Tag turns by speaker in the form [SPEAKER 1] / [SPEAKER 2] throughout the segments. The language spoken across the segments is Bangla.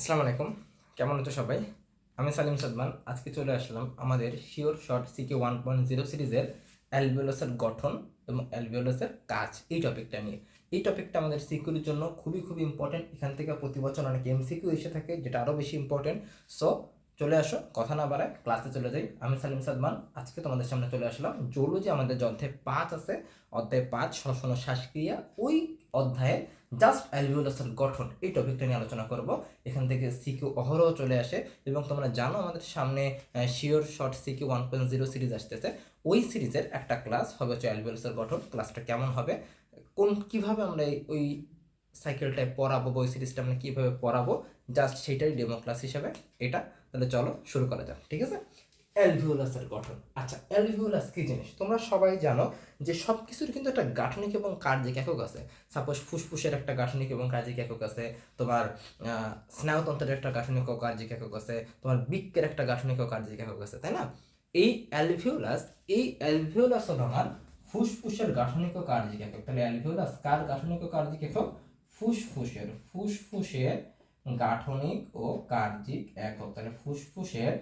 [SPEAKER 1] আসসালামু আলাইকুম। কেমন আছো সবাই? আমি সালিম সাদমান। আজকে চলে আসলাম আমাদের sure short C K one point zero সিরিজের অ্যালভিওলাসের গঠন এবং অ্যালভিওলাসের কাজ। এই টপিকটা নিয়ে। এই টপিকটা আমাদের সিকিউর জন্য খুবই খুবই ইম্পর্টেন্ট এখান থেকে প্রতি বছর অনেক এমসিকিউ এসে থাকে, যেটা আরও বেশি ইম্পর্টেন্ট সো চলে আসো, কথা না বাড়ায় ক্লাসে চলে যাই। আমি সালিম সাদমান। আজকে তোমাদের সামনে চলে আসলাম। জৌলজি আমাদের যে অধ্যায় পাঁচ আছে, অধ্যায় পাঁচ শ্বাসক্রিয়া ওই অধ্যায়ে জাস্ট অ্যালভিওলাসের গঠন, এই টপিকটা নিয়ে আলোচনা করব। এখান থেকে সিকিউ অহরহ চলে আসে এবং তোমরা জানো আমাদের সামনে sure short CQ one point zero series আসতেছে। ওই সিরিজের একটা ক্লাস হবে হচ্ছে অ্যালভিওলাসের গঠন ক্লাসটা কেমন হবে, কোন, কীভাবে আমরা ওই সাইকেলটায় পড়াবো বা ওই সিরিজটা আমরা কীভাবে পড়াবো, জাস্ট সেটাই ডেমো ক্লাস হিসাবে। এটা, তাহলে চলো শুরু করা যাক, ঠিক আছে? অ্যালভিওলাসের গঠন। আচ্ছা অ্যালভিওলাস কি জিনিস? তোমরা সবাই জানো যে সব কিছুর কিন্তু একটা গাঠনিক এবং কার্যিক একক আছে। সাপোজ ফুসফুসের একটা গাঠনিক এবং কার্যিক একক আছে, তোমার স্নায়ুতন্ত্রের একটা গাঠনিক ও কার্যিক একক আছে, তোমার বৃক্কের একটা গাঠনিক ও কার্যিক একক আছে, তাই না? এই অ্যালভিওলাস এই অ্যালভিওলাস হলো আমার ফুসফুসের গাঠনিক ও কার্যিক একক। তাহলে অ্যালভিওলাস কার গাঠনিক ও কার্যিক একক? ফুসফুসের ফুসফুসের গাঠনিক ও কার্যিক একক। তাহলে ফুসফুসের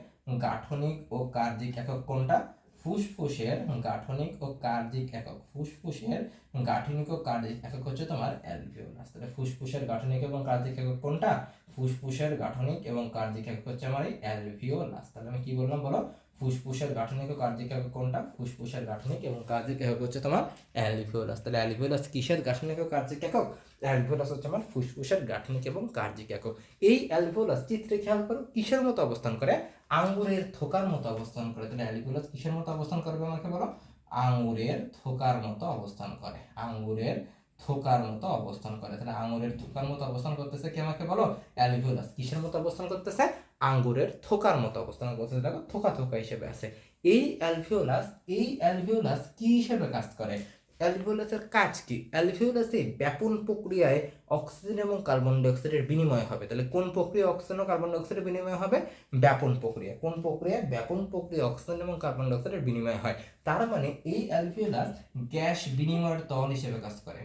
[SPEAKER 1] গাঠনিক ও কার্যিক একক কোনটা? ফুসফুসের গাঠনিক ও কার্যিক একক। ফুসফুসের গাঠনিক ও কার্যিক একক হচ্ছে তোমার অ্যালভিওলাস তাহলে ফুসফুসের গাঠনিক এবং কার্যিক একক কোনটা? ফুসফুসের গাঠনিক এবং কার্যিক একক হচ্ছে আমার এই অ্যালভিওলাস তাহলে আমি কি বললাম বলো? ফুসফুসের গাঠনিক ও কার্যিক একক কোনটা? ফুসফুসের গাঠনিক এবং কার্যিক একক হচ্ছে তোমার অ্যালভিওলাস। তাহলে অ্যালভিওলাস কিসের গাঠনিক ও কার্যিক একক? অ্যালভিওলাস হচ্ছে আমার ফুসফুসের গাঠনিক এবং কার্যিক একক। এই অ্যালভিওলাস চিত্রে খেয়াল করো, কিসের মতো অবস্থান করে? আঙ্গুরের থোকার মতো অবস্থান করে। তাহলে অ্যালভিওলাস কিসের মতো অবস্থান করবে আমাকে বলো? আঙ্গুরের থোকার মতো অবস্থান করে। আঙ্গুরের থোকার মতো অবস্থান করে। তাহলে আঙ্গুরের থোকার মতো অবস্থান করতেছে কি আমাকে বলো? অ্যালভিওলাস। কিসের মতো অবস্থান করতেছে? আঙ্গুরের থোকার মতো অবস্থান করতেছে দেখো, থোকা থোকা হিসেবে আছে। এই অ্যালভিওলাস এই অ্যালভিওলাস কি হিসেবে কাজ করে? অ্যালভিওলাসের কাজ কি? অ্যালভিওলাসে ব্যাপন প্রক্রিয়ায় অক্সিজেন এবং কার্বন ডাইঅক্সাইডের বিনিময় হবে। তাহলে কোন প্রক্রিয়া অক্সিজেন ও কার্বন ডাইঅক্সাইডের বিনিময় হবে? ব্যাপন প্রক্রিয়া। কোন প্রক্রিয়া ব্যাপন প্রক্রিয়া অক্সিজেন এবং কার্বন ডাইঅক্সাইডের বিনিময় হয়। তার মানে এই অ্যালভিওলাস গ্যাস বিনিময়ের তল হিসেবে কাজ করে।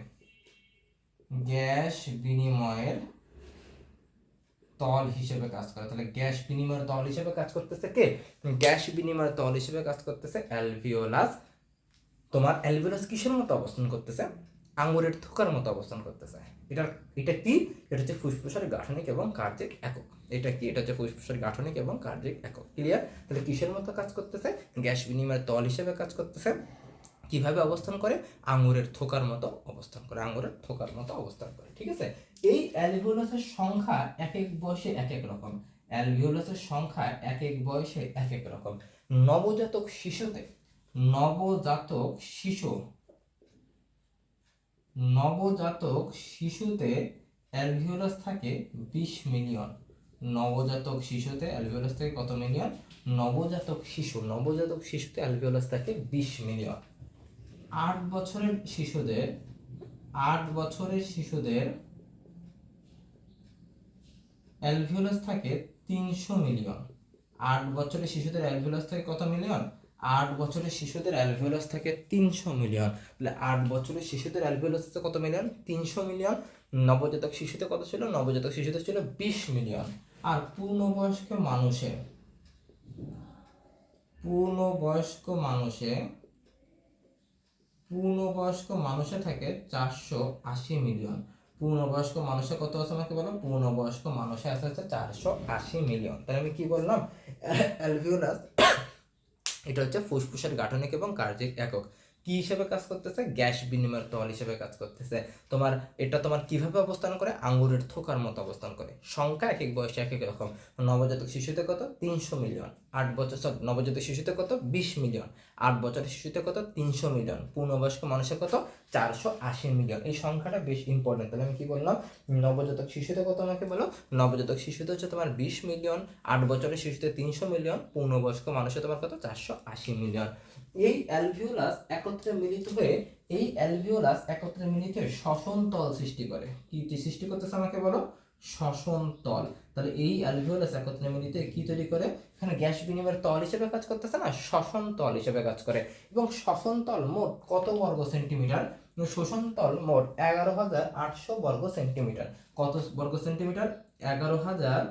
[SPEAKER 1] গ্যাস বিনিময়ের তল হিসেবে কাজ করে। তাহলে গ্যাস বিনিময়ের তল হিসেবে কাজ করতেছে কে? গ্যাস বিনিময়ের তল হিসেবে কাজ করতেছে অ্যালভিওলাস। তোমার অ্যালভিওলাস কিসের মতো অবস্থান করতেছে? আঙ্গুরের থোকার মতো অবস্থান করতেছে। এটা এটা কি? এটা হচ্ছে ফুসফুসের গাঠনিক এবং কার্যিক একক। এটা কি? এটা হচ্ছে ফুসফুসের গাঠনিক এবং কার্যিক একক। ক্লিয়ার তাহলে কিসের মতো কাজ করতেছে? গ্যাস বিনিময়ের তল হিসেবে কাজ করতেছে কীভাবে অবস্থান করে? আঙ্গুরের থোকার মতো অবস্থান করে, আঙ্গুরের থোকার মতো অবস্থান করে, ঠিক আছে? এই অ্যালভিওলাসের সংখ্যা এক এক বয়সে এক এক রকম। অ্যালভিওলাসের সংখ্যা এক এক বয়সে এক এক রকম। নবজাতক শিশুতে, নবজাতক শিশু, নবজাতক শিশুতে অ্যালভিওলাস থাকে বিশ মিলিয়ন। নবজাতক শিশুতে অ্যালভিওলাস থাকে কত মিলিয়ন? নবজাতক শিশু, নবজাতক শিশুতে অ্যালভিওলাস থাকে বিশ মিলিয়ন। আট বছরের শিশুদের, আট বছরের শিশুদের অ্যালভিওলাস থাকে তিনশো মিলিয়ন। আট বছরের শিশুদের অ্যালভিওলাস থাকে কত মিলিয়ন? আট বছরের শিশুদের অ্যালভিওলাস থাকে তিনশো মিলিয়ন। তাহলে আট বছরের শিশুদের অ্যালভিওলাস আছে কত মিলিয়ন? তিনশো মিলিয়ন। নবজাতক শিশুতে কত ছিল? নবজাতক শিশুতে ছিল বিশ মিলিয়ন। আর পূর্ণবয়স্ক মানুষে পূর্ণবয়স্ক মানুষে পূর্ণবয়স্ক মানুষে থাকে চারশো আশি মিলিয়ন। পূর্ণবয়স্ক মানুষে কত আছে আমাকে বলো? পূর্ণবয়স্ক মানুষে আছে হচ্ছে চারশো আশি মিলিয়ন। তাহলে আমি কি বললাম? অ্যালভিওলাস এটা হচ্ছে ফুসফুসের গাঠনিক এবং কার্যিক একক। কি হিসেবে কাজ করতেছে? গ্যাস বিনিময়ের তল হিসেবে কাজ করতেছে। তোমার, এটা তোমার কীভাবে অবস্থান করে? আঙ্গুরের থোকার মতো অবস্থান করে। সংখ্যা এক এক, বয়সে এক এক রকম। নবজাতক শিশুতে কত? তিনশো মিলিয়ন। আট বছর sorry, নবজাতক শিশুতে কত? বিশ মিলিয়ন। আট বছরের শিশুতে কত? তিনশো মিলিয়ন। পূর্ণবয়স্ক মানুষের কত? চারশো আশি মিলিয়ন। এই সংখ্যাটা বেশ ইম্পর্টেন্ট তাহলে আমি কি বললাম? নবজাতক শিশুতে কত আমাকে বলো? নবজাতক শিশুতে হচ্ছে তোমার বিশ মিলিয়ন। আট বছরের শিশুতে তিনশো মিলিয়ন। পূর্ণবয়স্ক মানুষের তোমার কত? চারশো আশি মিলিয়ন। এই অ্যালভিওলাস একত্রে মিলিত হয়ে এই অ্যালভিওলাস একত্রে মিলিত হয়ে শ্বসন তল সৃষ্টি করে। কি সৃষ্টি করতেছে আমাকে বলো? শ্বসন তল। তাহলে এই অ্যালভিওলাস একত্রে মিলিত কি তৈরি করে? এখানে গ্যাস বিনিময়ের তল হিসেবে কাজ করতেছে না, শ্বসন তল হিসেবে কাজ করে। এবং শ্বসন তল মোট কত বর্গ সেন্টিমিটার? শোষণ তল মোট এগারো হাজার আটশো বর্গ সেন্টিমিটার। কত বর্গ সেন্টিমিটার? এগারো হাজার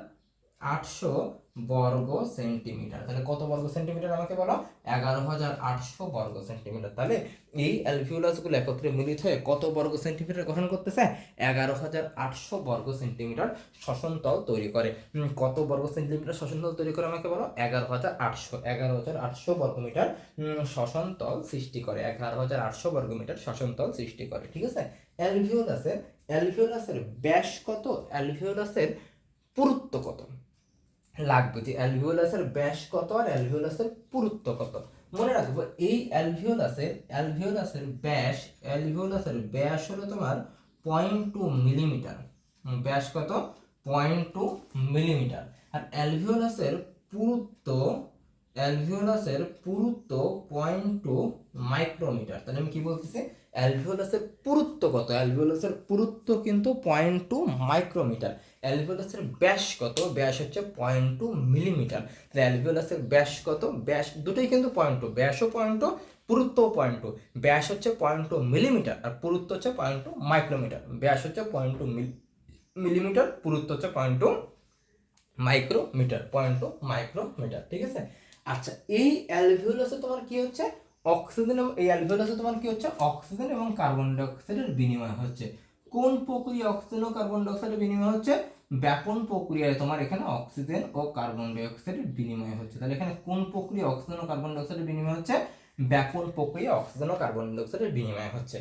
[SPEAKER 1] আটশো বর্গ সেন্টিমিটার। তাহলে কত বর্গ সেন্টিমিটার আমাকে বলো? এগারো হাজার আটশো বর্গ সেন্টিমিটার। তাহলে এই অ্যালভিওলাসগুলো একত্রে মিলিত হয়ে কত বর্গ সেন্টিমিটার গঠন করতেছে? এগারো হাজার আটশো বর্গ সেন্টিমিটার শ্বসনতল তৈরি করে। কত বর্গ সেন্টিমিটার শ্বসনতল তৈরি করে আমাকে বলো? এগারো হাজার আটশো। এগারো হাজার আটশো বর্গমিটার শ্বসনতল সৃষ্টি করে। এগারো হাজার আটশো বর্গমিটার শ্বসনতল সৃষ্টি করে। ঠিক আছে? অ্যালভিওলাসের অ্যালভিওলাসের ব্যাস কত? অ্যালভিওলাসের পুরুত্ব কত? লাগবে যে অ্যালভিওলাসের ব্যাস কত আর অ্যালভিওলাসের পুরুত্ব কত? মনে রাখব, এই অ্যালভিওলাসের অ্যালভিওলাসের ব্যাস অ্যালভিওলাসের ব্যাস হলো তোমার পয়েন্ট টু মিলিমিটার। ব্যাস কত? Point two millimetre. আর অ্যালভিওলাসের পুরুত্ব অ্যালভিওলাসের পুরুত্ব পয়েন্ট টু মাইক্রোমিটার। তাহলে আমি কি বলতেছি? অ্যালভিওলাসের পুরুত্ব কত? অ্যালভিওলাসের পুরুত্ব কিন্তু পয়েন্ট টু মাইক্রোমিটার। অ্যালভিওলাসের ব্যাস কত? ব্যাস হচ্ছে পয়েন্ট টু মিলিমিটার। তাহলে অ্যালভিওলাসের ব্যাস কত? ব্যাস দুটোই কিন্তু পয়েন্ট টু। ব্যাসও পয়েন্ট টু পুরুত্ব পয়েন্ট টু। ব্যাস হচ্ছে পয়েন্ট টু মিলিমিটার আর পুরুত্ব হচ্ছে পয়েন্ট টু মাইক্রোমিটার। ব্যাস হচ্ছে পয়েন্ট টু মিলিমিটার, পুরুত্ব হচ্ছে point two micrometre, point two micrometre. ঠিক আছে? আচ্ছা এই অ্যালভিওলাসে তোমার কি হচ্ছে? অক্সিজেন এবং এই অ্যালভিওলাসে তোমার কি হচ্ছে? অক্সিজেন এবং কার্বন ডাইঅক্সাইডের বিনিময় হচ্ছে। কোন প্রক্রিয়া অক্সিজেন ও কার্বন ডাইঅক্সাইডের বিনিময় হচ্ছে? ব্যাপন প্রক্রিয়ায় তোমার এখানে অক্সিজেন ও কার্বন ডাইঅক্সাইডের বিনিময় হচ্ছে। তাহলে এখানে কোন প্রক্রিয়া অক্সিজেন ও কার্বন ডাইঅক্সাইডের বিনিময় হচ্ছে? ব্যাপন প্রক্রিয়া অক্সিজেন ও কার্বন ডাইঅক্সাইডের বিনিময় হচ্ছে।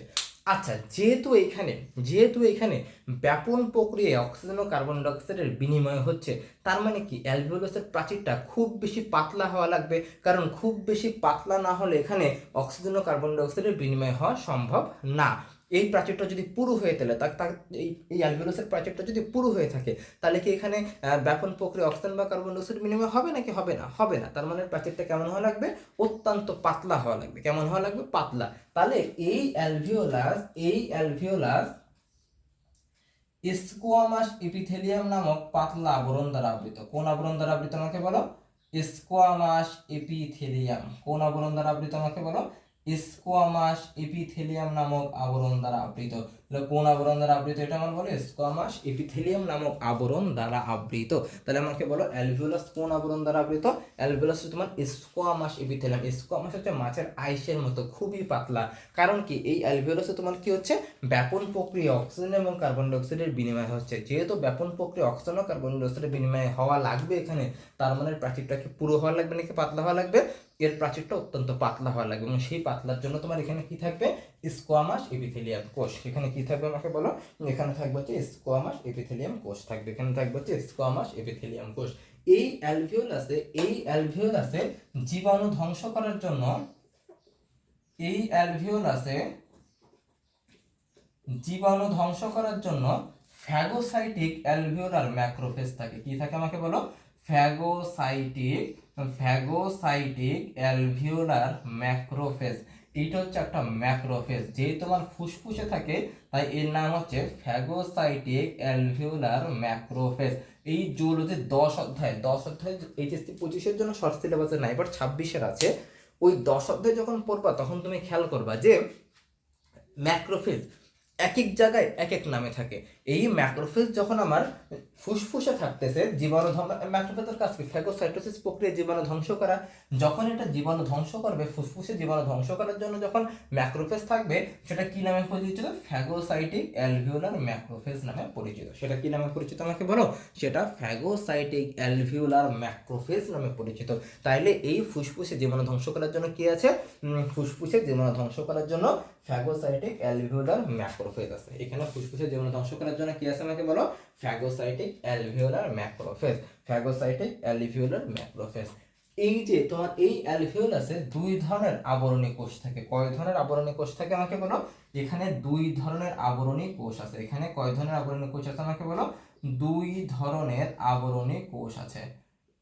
[SPEAKER 1] আচ্ছা যেহেতু এখানে যেহেতু এখানে ব্যাপন প্রক্রিয়ায় অক্সিজেন ও কার্বন ডাইঅক্সাইডের বিনিময় হচ্ছে, তার মানে কি অ্যালভিওলাসের প্রাচীরটা খুব বেশি পাতলা হওয়া লাগবে? কারণ খুব বেশি পাতলা না হলে এখানে অক্সিজেন ও কার্বন ডাইঅক্সাইডের বিনিময় হওয়া সম্ভব না। এই প্রাচীরটা যদি পুরু হয়ে তাহলে তা তা- এই এই অ্যালভিওলাসের প্রাচীরটা যদি পুরু হয়ে থাকে, তাহলে কি এখানে ব্যাপন প্রক্রিয়া অক্সিজেন বা কার্বন ডাইঅক্সাইড বিনিময় হবে নাকি হবে না? হবে না। তার মানে প্রাচীরটা কেমন হওয়া লাগবে? অত্যন্ত পাতলা হওয়া লাগবে। কেমন হওয়া লাগবে? পাতলা। তাহলে এই অ্যালভিওলাস এই অ্যালভিওলাস স্কোয়ামাস এপিথেলিয়াম নামক পাতলা আবরণ দ্বারা আবৃত। কোন আবরণ দ্বারা আবৃত আমাকে বলো? স্কোয়ামাস এপিথেলিয়াম কোন আবরণ দ্বারা আবৃত আমাকে বলো? স্কোয়ামাস এপিথেলিয়াম নামক আবরণ দ্বারা আবৃত। কোন আবরণ দ্বারা আবৃত? এটা আমার বলো স্কোয়ামাস এপিথেলিয়াম নামক আবরণ দ্বারা আবৃত। তাহলে আমাকে বলো, অ্যালভিওলাস কোন আবরণ দ্বারা আবৃত? অ্যালভিওলাস হচ্ছে তোমার স্কোয়ামাস এপিথেলিয়াম। স্কোয়ামাস হচ্ছে মাছের আইসের মতো, খুবই পাতলা। কারণ কি? এই অ্যালভিওলাসে তোমার কি হচ্ছে? ব্যাপন প্রক্রিয়া, অক্সিজেন এবং কার্বন ডাইঅক্সাইডের বিনিময় হচ্ছে। যেহেতু ব্যাপন প্রক্রিয়া, অক্সিজেন ও কার্বন ডাইঅক্সাইডের বিনিময় হওয়া লাগবে এখানে, তার মানে প্রাচীরটা কি পুরো হওয়া লাগবে নাকি পাতলা হওয়া লাগবে? এর প্রাচীরটা অত্যন্ত পাতলা হওয়া লাগবে এবং সেই পাতলার জন্য তোমার এখানে কি থাকবে? স্কোয়ামাস এপিথেলিয়াম কোষ। এখানে কি থাকবে আমাকে বলো? এখানে থাকবে হচ্ছে স্কোয়ামাস এপিথেলিয়াম কোষ থাকবে। এখানে থাকবে হচ্ছে স্কোয়ামাস এপিথেলিয়াম কোষ। এই অ্যালভিওলাসে এই অ্যালভিওলাসে জীবাণু ধ্বংস করার জন্য এই অ্যালভিওলাসে জীবাণু ধ্বংস করার জন্য ফ্যাগোসাইটিক অ্যালভিওলার ম্যাক্রোফেজ থাকে। কি থাকে আমাকে বলো? ফ্যাগোসাইটিক ফ্যাগোসাইটিক অ্যালভিওলার ম্যাক্রোফেজ এইটা হচ্ছে একটা ম্যাক্রোফেজ যে তোমার ফুসফুসে থাকে, তাই এর নাম হচ্ছে ফ্যাগোসাইটিক অ্যালভিওলার ম্যাক্রোফেজ এই জুলজি দশ অধ্যায় দশ অধ্যায় এইচএসসি পঁচিশের জন্য শর্ট সিলেবাসে নাই বাট ছাব্বিশের আছে। ওই দশ অধ্যায় যখন পড়বা, তখন তুমি খেয়াল করবা যে ম্যাক্রোফেজ এক এক জায়গায় এক এক নামে থাকে। এই ম্যাক্রোফেজ যখন আমার ফুসফুসে থাকতেছে, জীবাণু ম্যাক্রোফেজের কাজ কি? ফ্যাগোসাইটোসিস প্রক্রিয়া জীবাণু ধ্বংস করা। যখন এটা জীবাণু ধ্বংস করবে, ফুসফুসে জীবাণু ধ্বংস করার জন্য যখন ম্যাক্রোফেজ থাকবে, সেটা কি নামে পরিচিত? ফ্যাগোসাইটিক অ্যালভিওলার ম্যাক্রোফেজ নামে পরিচিত। সেটা কি নামে পরিচিত আমাকে বলো? সেটা ফ্যাগোসাইটিক অ্যালভিওলার ম্যাক্রোফেজ নামে পরিচিত। তাইলে এই ফুসফুসে জীবাণু ধ্বংস করার জন্য কি আছে? ফুসফুসে জীবাণু ধ্বংস করার জন্য ফ্যাগোসাইটিক অ্যালভিওলার ম্যাক্রোফেজ আছে এখানে ফুসফুসে জীবাণু ধ্বংস করার জন্য কি আছে আমাকে বলো? Phagocytic alveolar macrophage phagocytic alveolar macrophage এই যে তোমার এই অ্যালভিওলাসে দুই ধরনের আবরণী কোষ থাকে। কয় ধরনের আবরণী কোষ থাকে আমাকে বলো? এখানে দুই ধরনের আবরণী কোষ আছে। এখানে কয় ধরনের আবরণী কোষ আছে আমাকে বলো? দুই ধরনের আবরণী কোষ আছে।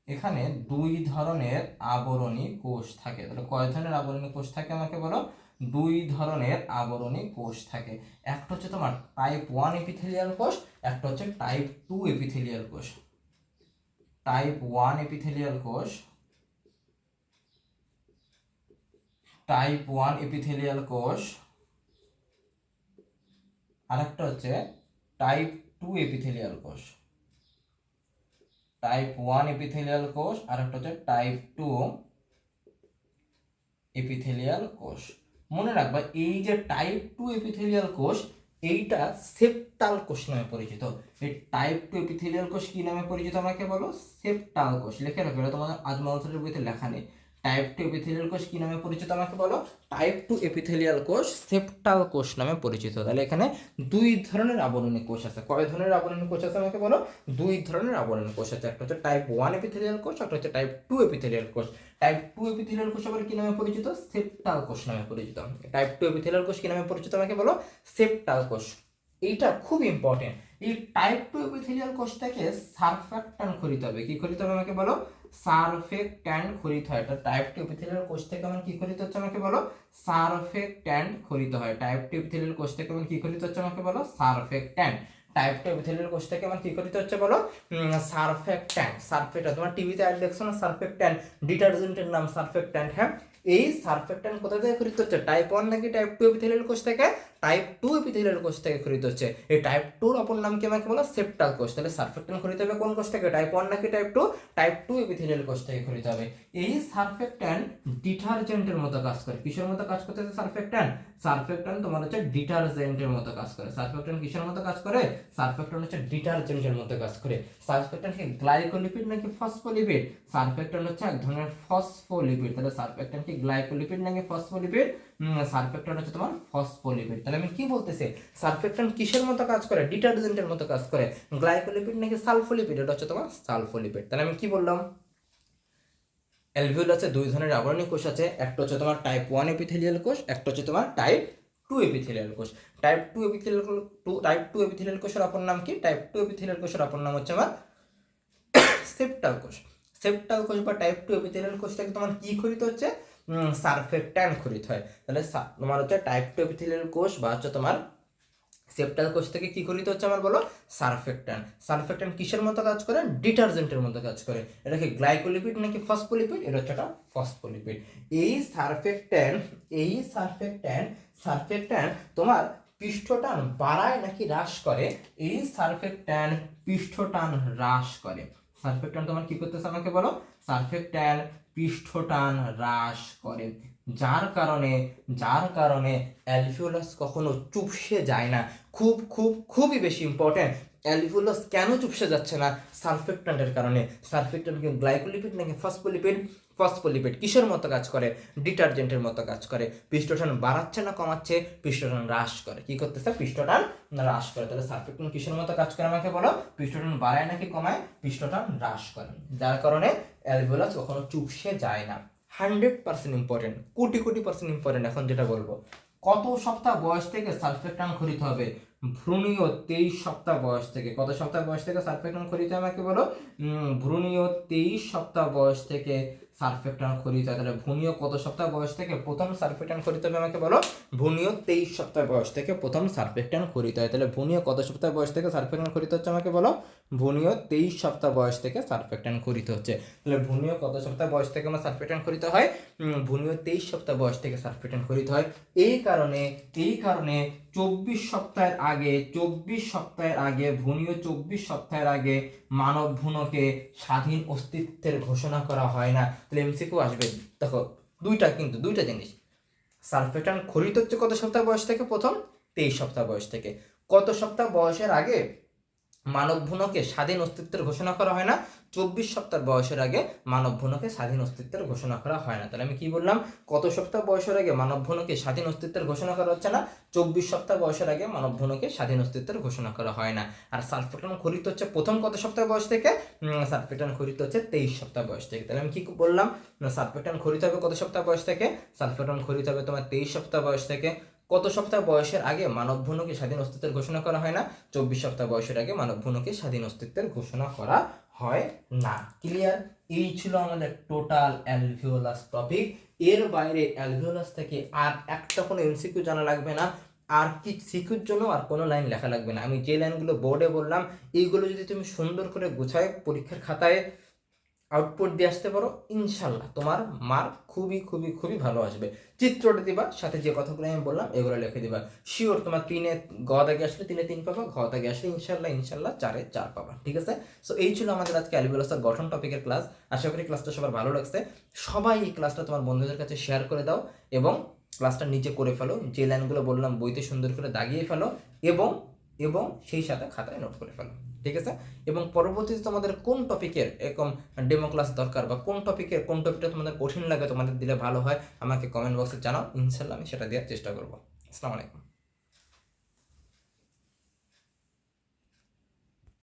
[SPEAKER 1] এখানে দুই ধরনের আবরণী কোষ থাকে। তাহলে কয় ধরনের আবরণী কোষ থাকে আমাকে বলো? দুই ধরনের আবরণী কোষ থাকে। একটা হচ্ছে তোমার টাইপ ওয়ান এপিথেলিয়াল কোষ, একটা হচ্ছে টাইপ টু এপিথেলিয়াল কোষ। টাইপ ওয়ান এপিথেলিয়াল কোষ টাইপ ওয়ান এপিথেলিয়াল কোষ, আরেকটা হচ্ছে টাইপ টু এপিথেলিয়াল কোষ। টাইপ ওয়ান এপিথেলিয়াল কোষ আর একটা হচ্ছে টাইপ টু এপিথেলিয়াল কোষ। মনে রাখবা, এই যে টাইপ টু এপিথেলিয়াল কোষ, এইটা সেপ্টাল কোষ নামে পরিচিত। এই টাইপ টু এপিথেলিয়াল কোষ কি নামে পরিচিত আমাকে বলো? সেপ্টাল কোষ। লিখে রাখো, এটা তোমাদের অনুসারের বইতে লেখা নেই। টাইপ টু এপিথেলিয়াল কোষ কি নামে পরিচিত আমাকে বলো? টাইপ টু এপিথেলিয়াল কোষ সেপ্টাল কোষ নামে পরিচিত। তাহলে এখানে দুই ধরনের আবরণী কোষ আছে। কয় ধরনের আবরণী কোষ আছে আমাকে বলো? দুই ধরনের আবরণী কোষ আছে। একটা হচ্ছে টাইপ ওয়ান এপিথেলিয়াল কোষ, একটা হচ্ছে টাইপ টু এপিথেলিয়াল কোষ। টাইপ টু এপিথেলিয়াল কোষ আবার কি নামে পরিচিত? সেপ্টাল কোষ নামে পরিচিত। টাইপ টু এপিথেলিয়াল কোষ কি নামে পরিচিত আমাকে বলো? সেপ্টাল কোষ। এইটা খুব ইম্পর্টেন্ট এই টাইপ টু এপিথেলিয়াল কোষটাকে সারফ্যাক্ট্যান্ট খরিতে হবে। কি খরিতে হবে আমাকে বলো? সারফেক্ট্যান্ট ক্ষরিত হয়। এটা টাইপ টু এপিথেলিয়াল কোষ থেকে আমার কি ক্ষরিত হচ্ছে আমাকে বলো? সারফেক্ট্যান্ট ক্ষরিত হয়। টাইপ টু এপিথেলিয়াল কোষ থেকে আমার কি ক্ষরিত হচ্ছে আমাকে বলো? সারফেক্ট্যান্ট টাইপ টু এপিথেলিয়াল কোষ থেকে আমার কি করতে হচ্ছে বলো? সারফেক্ট্যান্ট সারফেক্ট্যান্ট তোমার টিভিতে অ্যাড দেখছ না? সারফেক্ট্যান্ট ডিটারজেন্টের নাম সারফেক্ট্যান্ট হ্যাঁ? এই সারফেক্ট্যান্ট কোথা থেকে খরিদ হচ্ছে? টাইপ ওয়ান নাকি টাইপ টু এপিথেলিয়াল কোষ থেকে? টাইপ টু এপিথেলিয়াল কোষ থেকে খরিদ হচ্ছে। এই টাইপ টুর অপর নাম কি আমাকে বলো? সেপ্টাল কোষ। তাহলে সারফেক্ট্যান্ট খরিদ হবে কোন কোষ থেকে? টাইপ ওয়ান নাকি type two type two epithelial কোষ থেকে খরিদ হবে। এই সারফেক্ট্যান্ট ডিটারজেন্টের মতো কাজ করে। কিসের মতো কাজ করতেছে সারফেক্ট্যান্ট সারফেক্ট্যান্ট তোমার হচ্ছে ডিটারজেন্টের মতো কাজ করে। সারফেক্ট্যান্ট কিসের মতো কাজ করে? সারফেক্ট্যান্ট হচ্ছে ডিটারজেন্টের মতো কাজ করে। সারফেক্ট্যান্ট কি গ্লাইকোলিপিড নাকি ফসফোলিপিড সারফেক্ট্যান্ট হচ্ছে এক ধরনের ফসফোলিপিড তাহলে সারফেক্ট্যান্ট কি গ্লাইকোলিপিড নাকি ফসফোলিপিড সারফেক্ট্যান্ট হচ্ছে তোমার ফসফোলিপিড তাহলে আমি কি বলতেছি? সারফেক্ট্যান্ট কিসের মতো কাজ করে? ডিটারজেন্টের মতো কাজ করে। গ্লাইকোলিপিড নাকি সালফোলিপিড এটা হচ্ছে তোমার সালফোলিপিড তাহলে আমি কি বললাম? অ্যালভিওলাসে দুই ধরনের আবরণী কোষ আছে। একটা হচ্ছে তোমার টাইপ ওয়ান এপিথেলিয়াল কোষ, একটা হচ্ছে তোমার টাইপ টু এপিথেলিয়াল কোষ। Type two epithelial two type two epithelial কোষের অপর নাম কি? টাইপ টু এপিথেলিয়াল কোষের অপর নাম হচ্ছে আমার সেপ্টাল কোষ। সেপ্টাল কোষ বা টাইপ টু এপিথেলিয়াল কোষ থেকে তোমার কি খরিত হচ্ছে? সারফেক্ট্যান খরিত হয় তাহলে তোমার হচ্ছে টাইপ টু এপিথেলিয়াল কোষ বা হচ্ছে তোমার সেপ্টাল কোষ থেকে কি খরিত হচ্ছে আমার বলো? সারফেক্ট্যান সারফেক্ট্যান কিসের মতো কাজ করে? ডিটারজেন্টের মতো কাজ করে। এটা কি গ্লাইকোলিপিড নাকি ফসফোলিপিড? এটা হচ্ছে একটা ফসফোলিপিড। এই সারফেক্ট্যান এই সারফেক্ট্যান সারফেক্ট্যান তোমার পৃষ্ঠটান বাড়ায় নাকি হ্রাস করে? এই সারফেক্ট্যান পৃষ্ঠটান হ্রাস করে। সারফেক্ট্যান তোমার কি করতেছে আমাকে বলো? সারফেক্ট্যান পৃষ্ঠটান হ্রাস করে। যার কারণে যার কারণে অ্যালভিওলাস কখনো চুপসে যায় না। খুব খুব, খুবই বেশি ইম্পর্ট্যান্ট অ্যালভিওলাস কেন চুপসে যাচ্ছে না? সারফেক্ট্যান্টের কারণে। সারফেক্ট্যান্ট কি গ্লাইকোলিপিড নাকি ফসফোলিপিড? ফসফোলিপিড কিসের মতো কাজ করে? ডিটারজেন্টের মতো কাজ করে। পৃষ্ঠটান বাড়াচ্ছে না কমাচ্ছে? পৃষ্ঠটান হ্রাস করে। কি করতেছে? পৃষ্ঠটান হ্রাস করে। তাহলে সারফেক্ট্যান্ট কিসের মতো কাজ করে আমাকে বলো? পৃষ্ঠটান বাড়ায় নাকি কমায়? পৃষ্ঠটান হ্রাস করে। যার কারণে অ্যালভিওলাস কখনো চুপসে যায় না। Hundred percent important crore crore percent important এখন যেটা বলব। কত সপ্তাহ বয়স থেকে সালফেক্টান খরিতে হবে? ভ্রূণীয় তেইশ সপ্তাহ বয়স থেকে। কত সপ্তাহ বয়স থেকে সালফেক্টান খরিতে আমাকে বলো? ভ্রূণীয় তেইশ সপ্তাহ বয়স থেকে সালফেক্টান খরিতে হয় তাহলে ভ্রূণীয় কত সপ্তাহ বয়স থেকে প্রথম সালফেক্টান খরিতে হবে আমাকে বলো? ভ্রূণীয় তেইশ সপ্তাহ বয়স থেকে প্রথম সালফেক্টান খরিতে হয় তাহলে ভ্রূণীয় কত সপ্তাহ বয়স থেকে সালফেক্টান খরিতে হচ্ছে আমাকে বলো? ভ্রূণীয় তেইশ সপ্তাহ বয়স থেকে সালফেক্টান খরিতে হচ্ছে। তাহলে ভূনীয় কত সপ্তাহ বয়স থেকে আমার সালফেটান খরিত হয়? ভূনীয় তেইশ সপ্তাহ বয়স থেকে সালফেটান খরিত হয়। এই কারণে এই কারণে চব্বিশ সপ্তাহের আগে, চব্বিশ সপ্তাহের আগে ভূনীয় চব্বিশ সপ্তাহের আগে মানব ভূনকে স্বাধীন অস্তিত্বের ঘোষণা করা হয় না। তাহলে এমসিকিউ আসবে। দেখো, দুইটা কিন্তু, দুইটা জিনিস। সালফেটান খরিত হচ্ছে কত সপ্তাহ বয়স থেকে? প্রথম তেইশ সপ্তাহ বয়স থেকে। কত সপ্তাহ বয়সের আগে মানব ভ্রূণকে স্বাধীন অস্তিত্বের ঘোষণা করা হয় না। চব্বিশ সপ্তাহ বয়সের আগে মানব ভ্রূণকে স্বাধীন অস্তিত্বের ঘোষণা করা হয় না। তাহলে আমি কি বললাম? কত সপ্তাহ বয়সের আগে মানব ভ্রূণকে স্বাধীন অস্তিত্বের ঘোষণা করা হচ্ছে না? চব্বিশ সপ্তাহ বয়সের আগে মানব ভ্রূণকে স্বাধীন অস্তিত্বের ঘোষণা করা হয় না। আর সালফেটন খরিত হচ্ছে প্রথম কত সপ্তাহ বয়স থেকে? সালফেটন খরিত হচ্ছে তেইশ সপ্তাহ বয়স থেকে। তাহলে আমি কি বললাম? সালফেটন খরিত হবে কত সপ্তাহ বয়স থেকে? সালফেটন খরিত হবে তোমার তেইশ সপ্তাহ বয়স থেকে। কত সপ্তাহ বয়সের আগে মানব ভ্রূণকে স্বাধীন অস্তিত্বের ঘোষণা করা হয় না? চব্বিশ সপ্তাহ বয়সের আগে মানব ভ্রূণকে স্বাধীন অস্তিত্বের ঘোষণা করা হয় না। ক্লিয়ার এই ছিল আমাদের টোটাল অ্যালভিওলাস টপিক এর বাইরে অ্যালভিওলাস থেকে আর একটা কোনো এমসিকিউ জানা লাগবে না। আর কি সিকিউর জন্য আর কোনো লাইন লেখা লাগবে না। আমি যে লাইনগুলো বোর্ডে বললাম, এইগুলো যদি তুমি সুন্দর করে গুছায় পরীক্ষার খাতায় আউটপুট দিয়ে আসতে পারো, ইনশাল্লাহ তোমার মার্ক খুবই খুবই খুবই ভালো আসবে। চিত্রটা দিবা, সাথে যে কথাগুলো আমি বললাম, এগুলো লিখে দিবা। শিওর তোমার তিনে গ দাগে আসলে তিনে তিন পাবা ঘ দাগে আসলে ইনশাল্লাহ ইনশাল্লাহ চারে চার পাবা, ঠিক আছে? সো এই ছিল আমাদের আজকে অ্যালবিওলাসের গঠন টপিকের ক্লাস আশা করি ক্লাসটা সবার ভালো লাগছে। সবাই এই ক্লাসটা তোমার বন্ধুদের কাছে শেয়ার করে দাও এবং ক্লাসটা নিচে করে ফেলো, যে লাইনগুলো বললাম বইতে সুন্দর করে দাগিয়ে ফেলো এবং এবং সেই সাথে খাতায় নোট করে ফেলো। ঠিক আছে? এবং পরবর্তীতে তোমাদের কোন টপিকের এরকম ডেমো ক্লাস দরকার বা কোন টপিকের কোন টপিকটা তোমাদের কঠিন লাগে তোমাদের দিলে ভালো হয়, আমাকে কমেন্ট বক্সে জানাও। ইনশাল্লাহ আমি সেটা দেওয়ার চেষ্টা করব। আসসালামু আলাইকুম।